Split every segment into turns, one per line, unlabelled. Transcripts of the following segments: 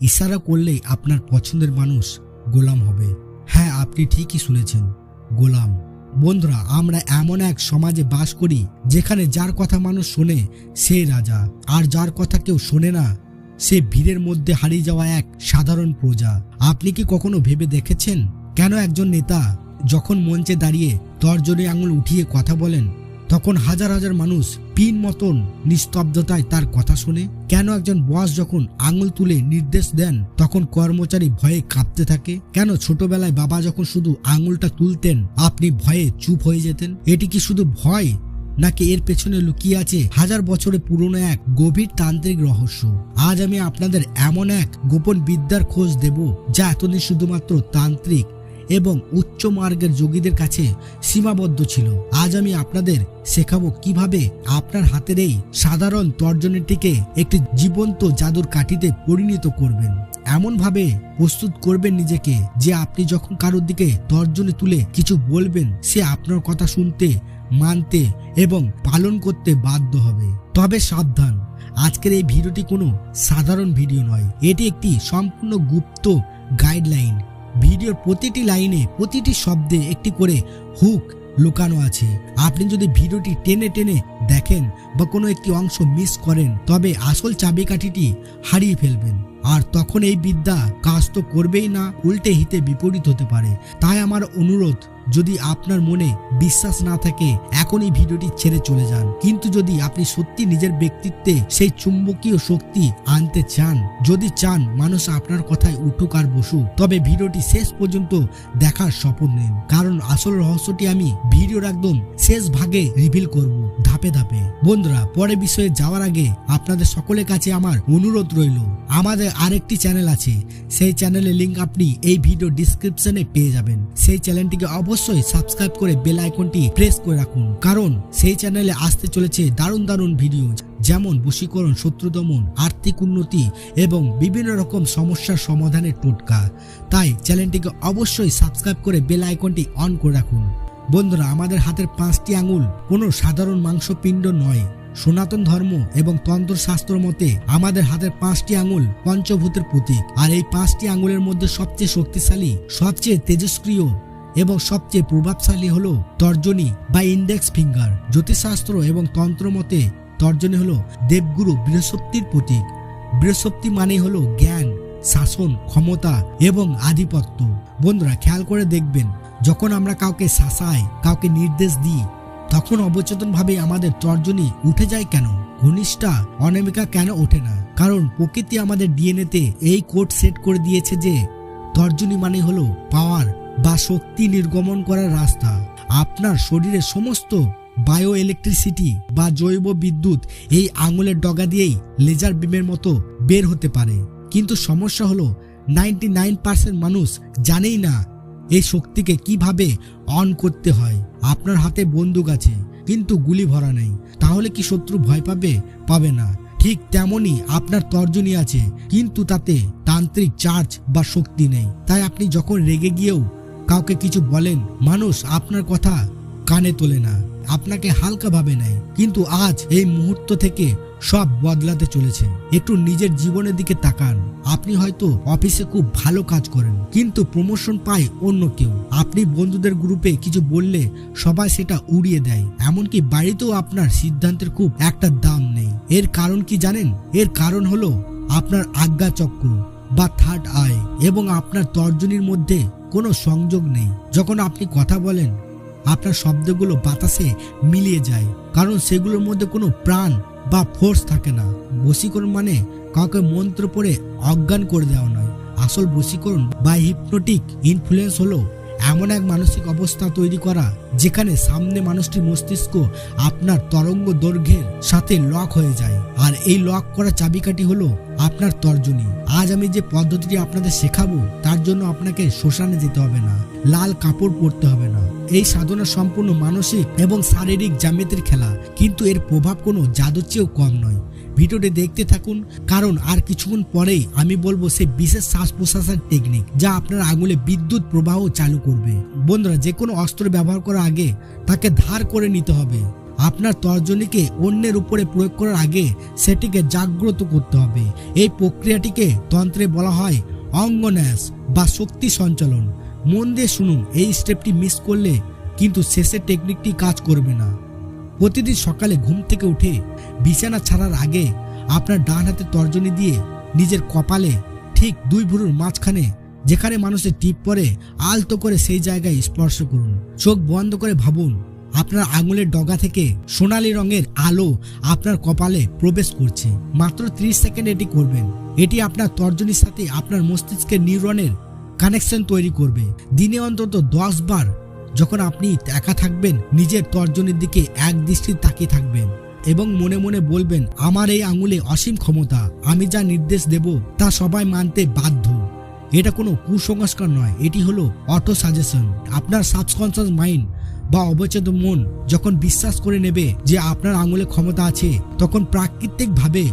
ইশারা করলেই আপনার পছন্দের মানুষ গোলাম হবে। হ্যাঁ আপনি ঠিকই শুনেছেন, গোলাম। বন্ধুরা, আমরা এমন এক সমাজে বাস করি যেখানে যার কথা মানুষ শোনে সে রাজা, আর যার কথা কেউ শোনে না সে ভিড়ের মধ্যে হারিয়ে যাওয়া এক সাধারণ প্রজা। আপনি কি কখনো ভেবে দেখেছেন? কেন একজন নেতা যখন মঞ্চে দাঁড়িয়ে তর্জনী আঙুল উঠিয়ে কথা বলেন তখন হাজার হাজার মানুষ পিন মতন নিস্তব্ধতায় তার কথা শুনে, কেন একজন বস যখন আঙুল তুলে নির্দেশ দেন, তখন কর্মচারী ভয়ে কাঁপতে থাকে? কেন ছোটবেলায় বাবা যখন শুধু আঙুলটা তুলতেন, আপনি ভয়ে চুপ হয়ে যেতেন? এটি কি শুধু ভয়, নাকি এর পেছনে লুকিয়ে আছে হাজার বছরে পুরনো এক গভীর তান্ত্রিক রহস্য? আজ আমি আপনাদের এমন এক গোপন বিদ্যার খোঁজ দেব, যা এতদিন শুধুমাত্র তান্ত্রিক এবং উচ্চ মার্গের যোগীদের কাছে সীমাবদ্ধ ছিল। আজ আমি আপনাদের শেখাবো কীভাবে আপনার হাতের এই সাধারণ তর্জনীটিকে একটি জীবন্ত জাদুর কাঠিতে পরিণত করবেন। এমনভাবে প্রস্তুত করবেন নিজেকে যে আপনি যখন কারোর দিকে তর্জনী তুলে কিছু বলবেন, সে আপনার কথা শুনতে, মানতে এবং পালন করতে বাধ্য হবে। তবে সাবধান, আজকের এই ভিডিওটি কোনো সাধারণ ভিডিও নয়। এটি একটি সম্পূর্ণ গুপ্ত গাইডলাইন। ভিডিওর প্রতিটি লাইনে, প্রতিটি শব্দে একটি করে হুক লুকানো আছে। আপনি যদি ভিডিওটি টেনে টেনে দেখেন বা কোনো একটি অংশ মিস করেন, তবে আসল চাবিকাঠিটি হারিয়ে ফেলবেন। আর তখন এই বিদ্যা কাজ তো করবেই না, উল্টে হিতে বিপরীত হতে পারে। তাই আমার অনুরোধ যদি আপনার মনে বিশ্বাস না থাকে, এখনই ভিডিওটি ছেড়ে চলে যান। কিন্তু যদি আপনি সত্যি নিজের ব্যক্তিত্বে সেই চুম্বকীয় শক্তি আনতে চান, যদি চান মানুষ আপনার কথায় উঠুক আর বসুক, তবে ভিডিওটি শেষ পর্যন্ত দেখার শপথ নিন। কারণ আসল রহস্যটি আমি ভিডিওর একদম শেষ ভাগে রিভিল করব, ধাপে ধাপে। বন্ধুরা পরে বিষয়ে যাওয়ার আগে আপনাদের সকলের কাছে আমার অনুরোধ রইল। আমাদের আরেকটি চ্যানেল আছে, সেই চ্যানেলের লিঙ্ক আপনি এই ভিডিও ডিসক্রিপশনে পেয়ে যাবেন। সেই চ্যানেলটিকে অবশ্যই সাবস্ক্রাইব করে বেল আইকনটি প্রেস করে রাখুন। কারণ সেই চ্যানেলে আসতে চলেছে দারুণ দারুণ ভিডিও, যেমন বশীকরণ, শত্রু দমন, আর্থিক উন্নতি এবং বিভিন্ন রকম সমস্যার সমাধানের টোটকা। তাই চ্যানেলটিকে অবশ্যই সাবস্ক্রাইব করে বেল আইকনটি অন করে রাখুন। বন্ধুরা, আমাদের হাতের পাঁচটি আঙুল কোনো সাধারণ মাংসপিণ্ড নয়। সনাতন ধর্ম এবং তন্ত্রশাস্ত্র মতে আমাদের হাতের পাঁচটি আঙুল পঞ্চভূতের প্রতীক। আর এই পাঁচটি আঙুলের মধ্যে সবচেয়ে শক্তিশালী, সবচেয়ে তেজস্ক্রিয় এবং সবচেয়ে প্রভাবশালী হলো তর্জনী বা ইন্ডেক্স ফিঙ্গার জ্যোতিষশাস্ত্র এবং তন্ত্র মতে তর্জনী হলো দেবগুরু বৃহস্পতির প্রতীক। বৃহস্পতি মানে হলো জ্ঞান, শাসন, ক্ষমতা এবং আধিপত্য। বন্ধুরা, খেয়াল করে দেখবেন, যখন আমরা কাউকে শাসাই, কাউকে নির্দেশ দিই, তখন অবচেতনভাবে আমাদের তর্জনী উঠে যায় কেন? ঘনিষ্ঠা, অনামিকা কেন ওঠে না? কারণ প্রকৃতি আমাদের ডিএনএতে এই কোড সেট করে দিয়েছে যে, তর্জনী মানে হলো পাওয়ার বা শক্তি নির্গমন করার রাস্তা। আপনার শরীরের সমস্ত বায়ো ইলেকট্রিসিটি বা জৈব বিদ্যুৎ এই আঙুলের ডগা দিয়েই লেজার বিমের মতো বের হতে পারে। কিন্তু সমস্যা হলো নাইনটি নাইন পার্সেন্ট মানুষ জানেই না এই শক্তিকে কীভাবে অন করতে হয়। আপনার হাতে বন্দুক আছে, কিন্তু গুলি ভরা নেই। তাহলে কি শত্রু ভয় পাবে? পাবে না। ঠিক তেমনই আপনার তর্জনী আছে, কিন্তু তাতে তান্ত্রিক চার্জ বা শক্তি নেই। তাই আপনি যখন রেগে গিয়েও কাউকে কিছু বলেন, মানুষ আপনার কথা কানে তোলে না, আপনাকে হালকা ভাবে নেয়। কিন্তু আজ এই মুহূর্ত থেকে সব বদলাতে চলেছে। একটু নিজের জীবনের দিকে তাকান। আপনি হয়তো অফিসে খুব ভালো কাজ করেন, কিন্তু প্রমোশন পায় অন্য কেউ। আপনি বন্ধুদের গ্রুপে কিছু বললে সবাই সেটা উড়িয়ে দেয়। এমনকি বাড়িতেও আপনার সিদ্ধান্তের খুব একটা দাম নেই। এর কারণ কি জানেন? এর কারণ হলো আপনার আজ্ঞা চক্র বা থার্ড আই এবং আপনার তর্জনীর মধ্যে কোনো সংযোগ নেই। যখন আপনি কথা বলেন, আপনার শব্দগুলো বাতাসে মিলিয়ে যায়, কারণ সেগুলোর মধ্যে কোনো প্রাণ বা ফোর্স থাকে না। বশীকরণ মানে কাউকে মন্ত্র পড়ে অজ্ঞান করে দেওয়া নয়। আসল বশীকরণ বা হিপনোটিক ইনফ্লুয়েন্স হলো এমন এক মানসিক অবস্থা তৈরি করা যেখানে সামনে মানুষটির মস্তিষ্ক আপনার তরঙ্গ দৈর্ঘ্যের সাথে লক হয়ে যায়। আর এই লক করা চাবিকাঠি হলো আপনার তর্জনী। আজ আমি যে পদ্ধতিটি আপনাদের শেখাবো, তার জন্য আপনাকে শ্মশানে যেতে হবে না, লাল কাপড় পরতে হবে না। এই সাধনা সম্পূর্ণ মানসিক এবং শারীরিক জামেতের খেলা, কিন্তু এর প্রভাব কোনো জাদুর চেয়েও কম নয়। ভিডিওটি দেখতে থাকুন, কারণ আর কিছুক্ষণ পরেই আমি বলব সেই বিশেষ শ্বাস প্রশ্বাসের টেকনিক যা আপনার আঙুলে বিদ্যুৎ প্রবাহ চালু করবে। বন্ধুরা যে কোনো অস্ত্র ব্যবহার করার আগে তাকে ধার করে নিতে হবে। আপনার তর্জনীকে অন্যের উপরে প্রয়োগ করার আগে সেটিকে জাগ্রত করতে হবে। এই প্রক্রিয়াটিকে তন্ত্রে বলা হয় অঙ্গন্যাস বা শক্তি সঞ্চালন। মন দিয়ে শুনুন, এই স্টেপটি মিস করলে কিন্তু শেষের টেকনিকটি কাজ করবে না। প্রতিদিন সকালে ঘুম থেকে উঠে বিছানা ছাড়ার আগে আপনার ডান হাতে তর্জনী দিয়ে নিজের কপালে ঠিক দুই ভুরুর মাঝখানে যেখানে মানুষের টিপ পরে, আলতো করে সেই জায়গায় স্পর্শ করুন। চোখ বন্ধ করে ভাবুন, আপনার আঙুলের ডগা থেকে সোনালী রঙের আলো আপনার কপালে প্রবেশ করছে। মাত্র 30 সেকেন্ড এটি করবেন। এটি আপনার তর্জনীর সাথে আপনার মস্তিষ্কের নিউরনের কানেকশন তৈরি করবে। দিনে অন্তত দশ বার যখন আপনি একা থাকবেন, নিজের তর্জনের দিকে এক দৃষ্টি তাকিয়ে থাকবেন এবং মনে মনে বলবেন, আমার এই আঙুলে অসীম ক্ষমতা, আমি যা নির্দেশ দেব তা সবাই মানতে বাধ্য। এটা কোনো কুসংস্কার নয়, এটি হলো অটো সাজেশন আপনার সাবকনসিয়াস মাইন্ড বা অবচেতন মন যখন বিশ্বাস করে নেবে যে আপনার আঙুলে ক্ষমতা আছে, তখন প্রাকৃতিকভাবে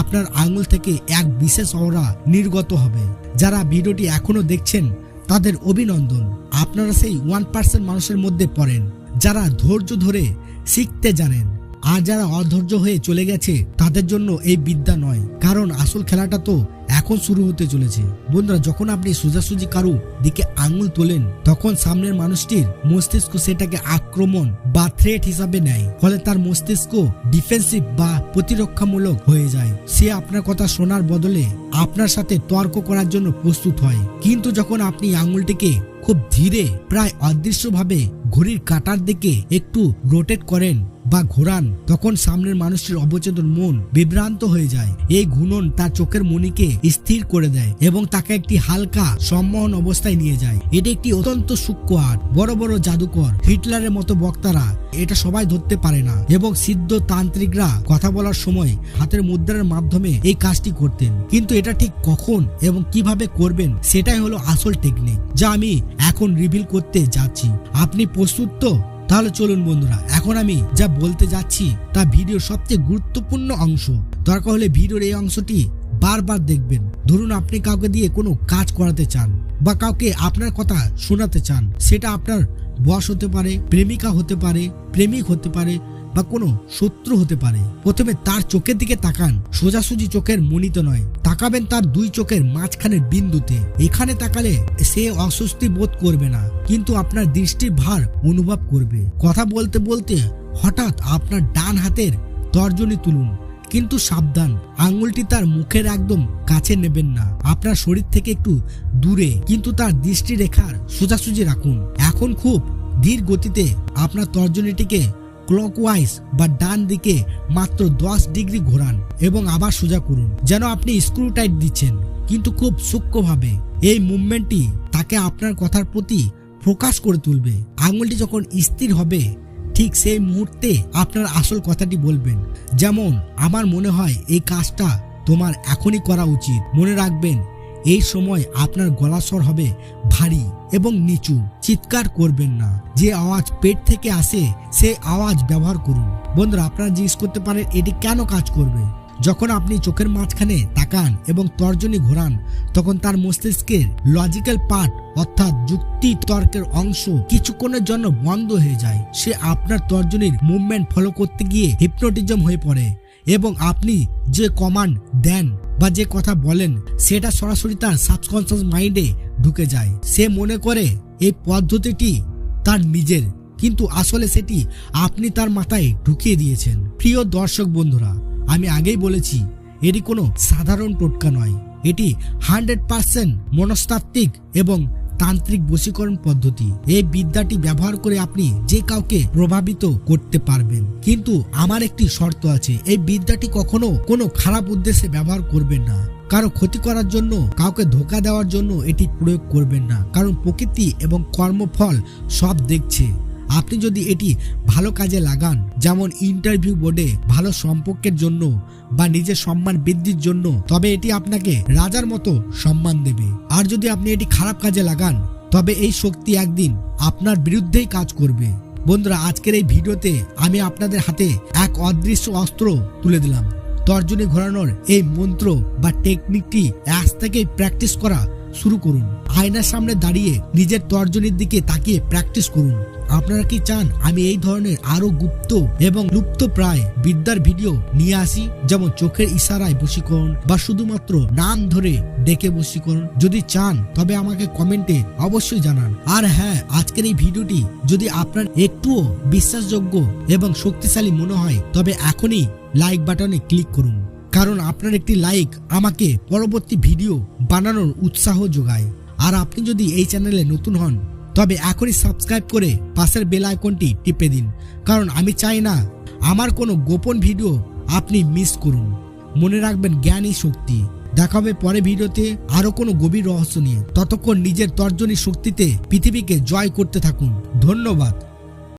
আপনার আঙুল থেকে এক বিশেষ অরা নির্গত হবে। যারা ভিডিওটি এখনও দেখছেন তাদের অভিনন্দন। আপনারা সেই ওয়ান পার্সেন্ট মানুষের মধ্যে পড়েন, যারা ধৈর্য ধরে শিখতে জানেন। আর যারা অধৈর্য হয়ে চলে গেছে, তাদের জন্য এই বিদ্যা নয়। কারণ আসল খেলাটা তো এখন শুরু হতে চলেছে। বন্ধুরা, যখন আপনি সোজাসুজি কারু দিকে আঙুল তোলেন, তখন সামনের মানুষটির মস্তিষ্ক সেটাকে আক্রমণ বা থ্রেট হিসাবে নেয়। ফলে তার মস্তিষ্ক ডিফেন্সিভ বা প্রতিরক্ষামূলক হয়ে যায়। সে আপনার কথা শোনার বদলে আপনার সাথে তর্ক করার জন্য প্রস্তুত হয়। কিন্তু যখন আপনি আঙুলটিকে খুব ধীরে, প্রায় অদৃশ্যভাবে ঘড়ির কাটার দিকে একটু রোটেট করেন বা ঘোরান। তখন সামনের মানুষটির অবচেতন মন বিভ্রান্ত হয়ে যায়। এই ঘূর্ণন তার চোখের মনিকে স্থির করে দেয় এবং তাকে একটি হালকা সম্মোহন অবস্থায় নিয়ে যায়। এটি একটি অত্যন্ত সূক্ষ্ম আর্ট, বড় বড় জাদুকর, হিটলারের মতো বক্তারা এটা সবাই ধরতে পারে না এবং সিদ্ধ তান্ত্রিকরা কথা বলার সময় হাতের মুদ্রার মাধ্যমে এই কাজটি করতেন। কিন্তু এটা ঠিক কখন এবং কীভাবে করবেন, সেটাই হলো আসল টেকনিক যা আমি এখন রিভিল করতে যাচ্ছি। আপনি প্রস্তুত তো? তাহলে চলুন বন্ধুরা, এখন আমি যা বলতে যাচ্ছি, তা ভিডিওর সবচেয়ে গুরুত্বপূর্ণ অংশ। দরকার হলে ভিডিওর এই অংশটি বারবার দেখবেন। ধরুন আপনি কাউকে দিয়ে কোনো কাজ করাতে চান, বা কাউকে আপনার কথা শোনাতে চান। সেটা আপনার বস হতে পারে, প্রেমিকা হতে পারে, প্রেমিক হতে পারে বা কোনো শত্রু হতে পারে। প্রথমে তার চোখের দিকে তাকান। সোজাসুজি চোখের মনিতে নয়। তাকাবেন তার দুই চোখের মাঝখানের বিন্দুতে। এখানে তাকালে সে অস্বস্তি বোধ করবে না, কিন্তু আপনার দৃষ্টির ভার অনুভব করবে। কথা বলতে বলতে হঠাৎ আপনার ডান হাতের তর্জনী তুলুন, কিন্তু সাবধান। আঙুলটি তার মুখের একদম কাছে নেবেন না। আপনার শরীর থেকে একটু দূরে, কিন্তু তার দৃষ্টি রেখার সোজাসুজি রাখুন। এখন খুব ধীর গতিতে আপনার তর্জনীটিকে ক্লকওয়াইজ বা ডান দিকে মাত্র দশ ডিগ্রি ঘোরান এবং আবার সোজা করুন, যেন আপনি স্ক্রু টাইট দিচ্ছেন। কিন্তু খুব সূক্ষ্মভাবে এই মুভমেন্টটি তাকে আপনার কথার প্রতি ফোকাস করে তুলবে। আঙুলটি যখন স্থির হবে, ঠিক সেই মুহূর্তে আপনার আসল কথাটি বলবেন। যেমন, আমার মনে হয় এই কাজটা তোমার এখনই করা উচিত। মনে রাখবেন এই সময় আপনার গলাস্বর হবে ভারী এবং নিচু। চিৎকার করবেন না। যে আওয়াজ পেট থেকে আসে সেই আওয়াজ ব্যবহার করুন। বন্ধুরা, আপনারা জিজ্ঞেস করতে পারেন, এটি কেন কাজ করবে? যখন আপনি চোখের মাঝখানে তাকান এবং তর্জনী ঘোরান, তখন তার মস্তিষ্কের লজিক্যাল পার্ট অর্থাৎ যুক্তি তর্কের অংশ, কিছুক্ষণের জন্য বন্ধ হয়ে যায়। সে আপনার তর্জনীর মুভমেন্ট ফলো করতে গিয়ে হিপনোটিজম হয়ে পড়ে। এবং আপনি যে কমান্ড দেন বা যে কথা বলেন, সেটা সরাসরি তার সাবকনসিয়াস মাইন্ডে ঢুকে যায়। সে মনে করে এই পদ্ধতিটি তার নিজের, কিন্তু আসলে সেটি আপনি তার মাথায় ঢুকিয়ে দিয়েছেন। প্রিয় দর্শক বন্ধুরা, আমি আগেই বলেছি, এটি কোনো সাধারণ টোটকা নয়। এটি হান্ড্রেড পার্সেন্ট মনস্তাত্ত্বিক এবং তান্ত্রিক বশীকরণ পদ্ধতি। এই বিদ্যাটি ব্যবহার করে আপনি যে কাউকে প্রভাবিত করতে পারবেন। কিন্তু আমার একটি শর্ত আছে, এই বিদ্যাটি কখনো কোনো খারাপ উদ্দেশ্যে ব্যবহার করবেন না। কারও ক্ষতি করার জন্য, কাউকে ধোকা দেওয়ার জন্য এটি প্রয়োগ করবেন না। কারণ প্রকৃতি এবং কর্মফল সব দেখছে। আপনি যদি এটি ভালো কাজে লাগান, যেমন ইন্টারভিউ বোর্ডে ভালো সম্পর্কের জন্য বা নিজের সম্মান বৃদ্ধির জন্য, তবে এটি আপনাকে রাজার মতো সম্মান দেবে। আর যদি আপনি এটি খারাপ কাজে লাগান, তবে এই শক্তি একদিন আপনার বিরুদ্ধেই কাজ করবে। বন্ধুরা, আজকের এই ভিডিওতে আমি আপনাদের হাতে এক অদৃশ্য অস্ত্র তুলে দিলাম। তর্জনী ঘোরানোর এই মন্ত্র বা টেকনিকটি আজ থেকেই প্র্যাকটিস করা শুরু করুন। আয়নার সামনে দাঁড়িয়ে নিজের তর্জনীর দিকে তাকিয়ে প্র্যাকটিস করুন। আপনারা কি চান আমি এই ধরনের আরও গুপ্ত এবং লুপ্ত প্রায় বিদ্যার ভিডিও নিয়ে আসি? যেমন চোখের ইশারায় বশীকরণ বা শুধুমাত্র নাম ধরে ডেকে বশীকরণ? যদি চান, তবে আমাকে কমেন্টে অবশ্যই জানান। আর হ্যাঁ আজকের এই ভিডিওটি যদি আপনার একটুও বিশ্বাসযোগ্য এবং শক্তিশালী মনে হয়, তবে এখনই লাইক বাটনে ক্লিক করুন। কারণ আপনার একটি লাইক আমাকে পরবর্তী ভিডিও বানানোর উৎসাহ যোগায়। আর আপনি যদি এই চ্যানেলে নতুন হন, তবে এখনই সাবস্ক্রাইব করে পাশের বেল আইকনটি টিপে দিন। কারণ আমি চাই না আমার কোনো গোপন ভিডিও আপনি মিস করুন। মনে রাখবেন জ্ঞানই শক্তি। দেখা হবে পরে ভিডিওতে আরও কোনো গভীর রহস্য নিয়ে। ততক্ষণ নিজের তর্জনী শক্তিতে পৃথিবীকে জয় করতে থাকুন। ধন্যবাদ।